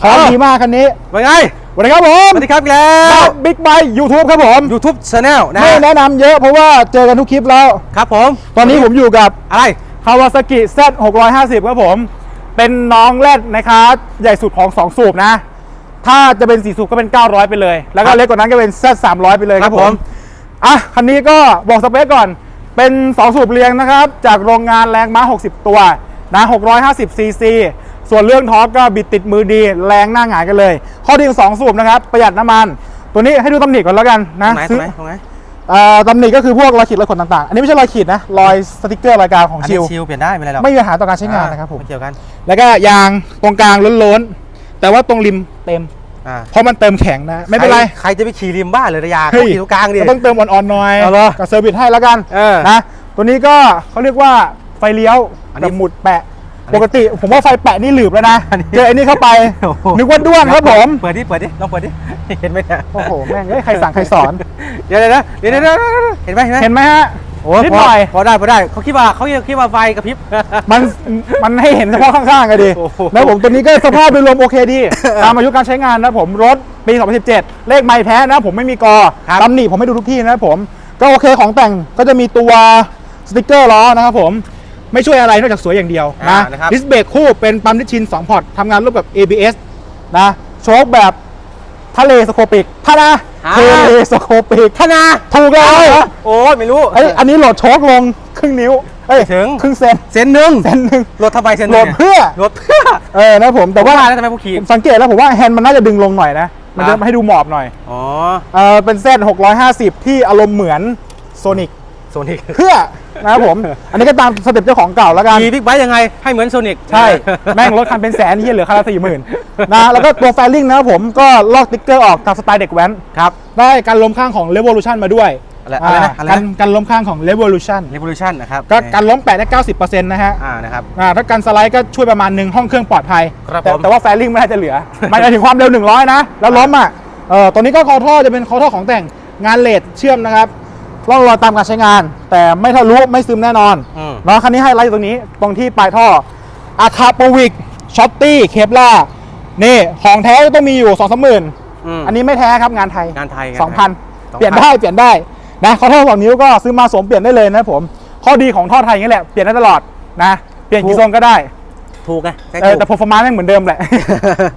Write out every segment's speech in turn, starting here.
พร้อมเออดีมากคันนี้เป็นไงสวัสดีครับผมสวัสดีครับอีกแล้วบิ๊กไบค์ยูทูบครับผม YouTube Channel นะไม่แนะนำเยอะเพราะว่าเจอกันทุกคลิปแล้ว ครับผม ตอนนี้ผมอยู่กับอะไร Kawasaki Z 650ครับผม เป็นน้องแรดนะคะใหญ่สุดของ 2 สูบนะ ถ้าจะเป็น 4 สูบก็เป็น 900 ไปเลย แล้วก็เล็กกว่านั้นก็เป็น Z 300 ไปเลยครับผม อะ คันนี้ก็บอกสเปคก่อน เป็น 2 สูบเรียงนะครับ จากโรงงานแรงม้า 60 ตัว นะ650 ซีซี ส่วนเรื่องทอร์กก็บิดติดมือดี แรงหน้าหงายกันเลย ข้อดีของสองสูบนะครับ ประหยัดน้ำมัน ตัวนี้ให้ดูตำหนิก่อนแล้วกันตรนะงไหนตรซื้งอไหนตรงไหนเอ่อตำหนิก็คือพวกรอยขีดรอยข่วนต่างๆ อันนี้ไม่ใช่รอยขีดนะ รอยสติกเกอร์รายการของอันชินี้ล ชิลเปลี่ยนได้ไม่เป็นไรหรอกไม่มีปัญหาต่อการใช้งานนะครับผมไม่เกี่ยวกันแล้วก็ยางตรงกลางล้นๆ แต่ว่าตรงริมเต็ม อ่าเพราะมันเติมแข็งนะ ไม่เป็นไร ใคใครจะไปขี่ริมบ้านเลยระยาเฮ้ย ขี่ตรงกลางดิ ก็ต้องเติมอ่อนๆหน่อยเอาเหรอ กับเซอร์วิสให้แล้วกัน เออนะ ตัวนี้ก็เขาเรียกว่าไฟเลี้ยว อันนี้กับหมุดแปะอันนี้ปกติผมว่าไฟแปะนี่หลืบแล้วนะ อันนี้ เจอไอ้นี่เข้าไป โอ้โหนึกว่าด้วนครับผม เปิดดิเปิดดิลองเปิดดิเห็นไหมเนี่ยโอ้โห แม่งเอ้ยใครสั่งใครสอน เดี๋ยวเดี๋ยวนะเดี๋ยวเดี๋ยวเดี๋ยวเห็นไหมเห็นไหมเห็นไหมฮะ โอ้นิดหน่อยพพอได้พอได้เขาคิดว่าเขาคิดว่าไฟกระพริบ มันมันให้เห็นเฉพาะข้างๆกันดีโอ้โห แล้วผมตัวนี้ก็สภาพโดยรวมโอเคดี ตามอายุการใช้งานนะผมรถปี 2017 เลขไม่แท้นะผมไม่มีกอครับตำหนิผมให้ดูทุกที่นะครับผม ก็โอเคของแต่งก็จะมีตัวสติกเกอร์ล้อนะครับผม ไม่ช่วยอะไรนอกจากสวยอย่างเดียวนะอ่านะครับ ดิสเบรกคู่เป็นปั๊มดิสชิน 2 พอร์ตทำงานร่วมกับ ABS นะโชคแบบทะเลสโคปิกทะนะอ่าทะเลสโคปิกธนาถูกแล้วโอ้ยไม่รู้ เอ้ยอันนี้โหลดโชคลงครึ่งนิ้วเอ้ยถึง ครึ่งเซนเซนหนึ่งเซนหนึ่งรถทำไมเซนหโหลนึ่งดเพื่อรถเพื่อเออนะผมแต่ว่าว่าแล้วทำไมผู้ขี่ ผมสังเกตแล้วผมว่าแฮนด์มันน่าจะดึงลงหน่อยนะมันจะอะให้ดูหมอบหน่อย อ๋อ เออเป็นเส้น 650 ที่อารมณ์เหมือนโซนิก โซนิกเพื่อนะครับผม อันนี้ก็ตามสเต็ปเจ้าของเก่าแล้วกันขี่บิ๊กไบค์ยังไงให้เหมือนโซนิกใช่ แม่งรถคันเป็นแสนที่เหลือคันละสี่หมื่นนะแล้วก็ตัวแฟลิงนะครับผมก็ลอกติ๊กเกอร์ออกตามสไตล์เด็กแว้นครับได้การล้มข้างของ Revolution มาด้วยอะไรอะไรนะาอะไรการนะการล้มข้างของ Revolution Revolution นะครับก็การล้มแปะได้90%นะฮะอ่านะครับอ่าถ้าการสไลด์ก็ช่วยประมาณหนึ่งห้องเครื่องปลอดภัยครับแต่ผมแต่ว่าแฟลิงไม่น่าจะเหลือหมายถึงความเร็ว100นะแล้วล้มอะเออตัวนี้ก็คอท่อจะเป็นคอท่อของแต่งงานเลดเชื่อมนะครับ ร่องรอยตามการใช้งาน แต่ไม่ทะลุไม่ซึมแน่นอนอืม เนาะคันนี้ให้ไลท์อยู่ตรงนี้ตรงที่ปลายท่ออาคาโปวิกช็อตตี้เคปล่านี่ของแท้ต้องมีอยู่2องสามหมื่นมอันนี้ไม่แท้ครับงานไทย งานไทยสองพัน2,000 เปลี่ยนได้เปลี่ยนได้นะคอท่อสองนิ้วก็ซื้อมาสวมเปลี่ยนได้เลยนะผม ข้อดีของท่อไทยอย่างนี้แหละเปลี่ยนได้ตลอดนะเปลี่ยนกี่ทรงก็ได้ถูกไงใช่เออถูก แต่ performance แม่งเหมือนเดิมแหละ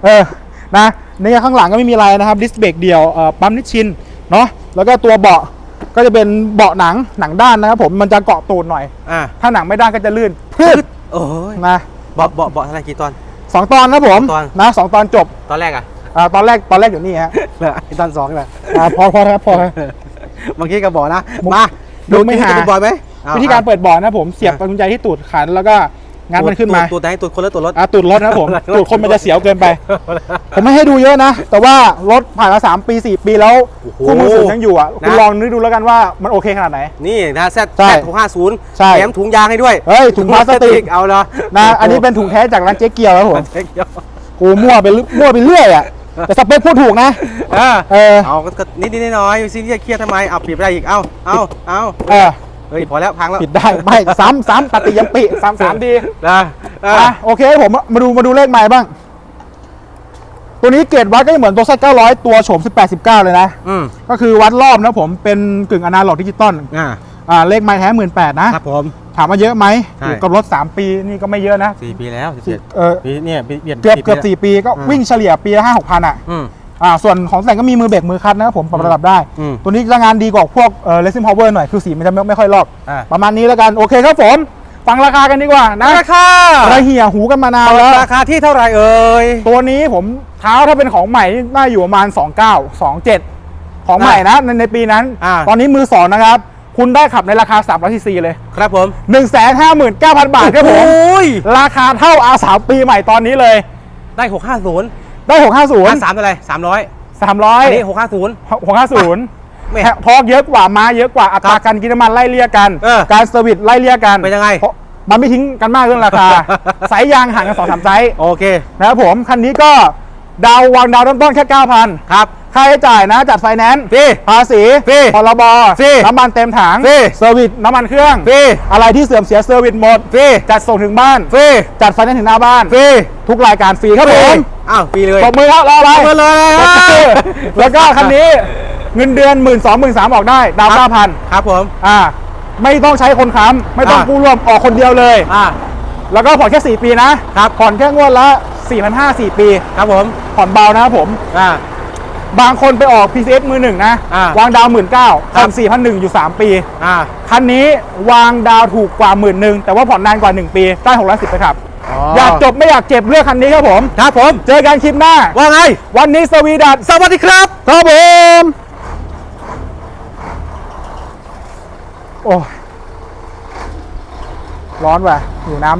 เออนะในข้างหลังก็ไม่มีอะไรนะครับดิสเบรกเดียวเอ่อปั๊มนิชชินเนาะแล้วก็ตัวเบาะ ก็จะเป็นเบาะหนังหนังด้านนะครับผมมันจะเกาะตูดหน่อย อ่าถ้าหนังไม่ด้านก็จะลื่นพืดโอ้ยนะเบาะเบาะเบาะเท่าไหร่กี่ตอน สองตอนนะผมสองตอน นะสองตอนจบตอนแรกอะอ่าตอนแรกตอนแรกอยู่นี่ฮะเหรอไอ้ตอนสองแหละอ่าพอพอครับพอครับ เมื่อกี้ก็บอกนะมุกมามุกไม่หาจะเป็นบอยไหมเอวิธีการเอเปิดเบาะนะผมเสียบกุญแจที่ตูดขันแล้วก็ งัดมันขึ้นมาตัวตัวไหนตัวคนแล้วตัวรถอ่าตูดรถนะผมตูดคนมันจะเสียวเกินไป ผมไม่ให้ดูเยอะนะ แต่ว่ารถผ่านมา3ปี4ปีแล้วโอ้โหคู่มือสื่อยังอยู่อะคุณนะลองนึกดูแล้วกันว่ามันโอเคขนาดไหน นี่นะแซดใช่แซดหกห้าศูนย์ใช่แถมถุงยางให้ด้วยเฮ้ยถุงพลาสติกเอาละนะอันนี้เป็นถุงแท้จากร้านเจ๊เกียวครับผมเทคเดียวกูมั่วไปเรื่อยมั่วไปเรื่อยอะแต่สเปคพูดถูกนะ เออ เออเอาก็ก็นิดนิดๆน้อยๆซีเรียสเครียดทำไม เอาปิดไปได้อีก เอาเอาเอา เออเฮ้ยพอแล้วพังแล้วผิดได้ ไม่ซ้ำซ้ำปฏิยมปิซ้ำสามดีนะเอออะโอเคผมมาดูมาดูเลขใหม่บ้าง ตัวนี้เกรดวัดก็เหมือนตัว Z900 ตัวโฉม 18 19 เลยนะอืมก็คือวัดรอบนะผมเป็นกึ่งอนาล็อกดิจิตอลอ่าอ่าเลขไม้แท้หมื่นแปดนะครับผมถามว่าเยอะไหมใช่อยู่กับรถ 3 ปีนี่ก็ไม่เยอะนะสี่ปีแล้วสิบเจ็ดเออปีเนี่ยปีเปลี่ยนเกือบปีเกือบแล้วสี่ปีก็อืมวิ่งเฉลี่ยปีละห้าหกพันอะ อืมอ่าส่วนของแต่งก็มีมือเบรกมือคัดนะครับผมปรับระดับได้ อืมตัวนี้จะงานดีกว่าพวกเอ่อเลซิ่งพาวเวอร์หน่อยคือสีมันจะไม่ไม่ค่อยลอก อ่า ประมาณนี้แล้วกันโอเคครับผมฟังราคากันดีกว่านะราคาระเหี่ยหูกันมานานแล้ว ราคาที่เท่าไหร่เอ่ย ตัวนี้ผมเท้าถ้าเป็นของใหม่น่าอยู่ประมาณ 29 27 ของใหม่นะในในปีนั้น อ่า ตอนนี้มือสองนะครับ คุณได้ขับในราคา3 0 0ซีซีเลย ครับผม159,000 บาทครับผม โอ้ยราคาเท่า R3 ปีใหม่ตอนนี้เลย ได้ หกห้าศูนย์ได้พัน650สามเท่าไหร่สามร้อย300อันนี้หกห้าศูนย์650ไม่ทอร์กเยอะกว่าม้าเยอะกว่าอัตราการกินน้ำมันไล่เลี่ยกันเออการเซอร์วิสไล่เลี่ยกันเป็นยังไงพราะมันไม่ทิ้งกันมากเรื่องราคาไซส์ยางห่างกันสองสามไซส์โอเคนะครับผมคันนี้ก็ดาววางดาวเริ่มต้นแค่9,000ครับ ค่าใช้จ่ายนะจัดไฟแนนซ์ฟรีภาษีฟรีพรบฟรีน้ำมันเต็มถังฟรีเซอร์วิสน้ำมันเครื่องฟรีอะไรที่เสื่อมเสียเซอร์วิสหมดฟรีจัดส่งถึงบ้านฟรีจัดไฟแนนซ์ถึงหน้าบ้านฟรีทุกรายการฟรีครับฟผรีมอ้าวฟรีเลยปรบมือครับรออะไรปรบมือเลยแล้วก็คันนี้เงินเดือน1 2 0 0 0 0 3 0 0ออกได้ดาวครับ9,000ครับผมอ่าไม่ต้องใช้คนค้ำไม่ต้องอ่ากู้ร่วมออกคนเดียวเลยอ่าแล้วก็ผ่อนแค่ 4 ปีนะครับผ่อนแค่งวดละ4,500 4ปี ครับผม ผ่อนเบานะครับผมอ่า บางคนไปออก PCX มือหนึ่งนะ อ่าวางดาวหมื่นเก้าครัผ่บอนสี่พันหนึ่งอยู่ 3 ปี อ่าคันนี้วางดาวถูกกว่าหมื่นหนึ่งแต่ว่าผ่อนนานกว่า 1 ปี ได้6 1 0ไปครับ อยากจบไม่อยากเจ็บเลือกคันนี้ครับผม ครับผม เจอกันคลิปหน้า ว่าไง วันนี้สวีดัตสวัสดีครับ ครับผมโอ้ยร้อนว่ะหิวน้ำ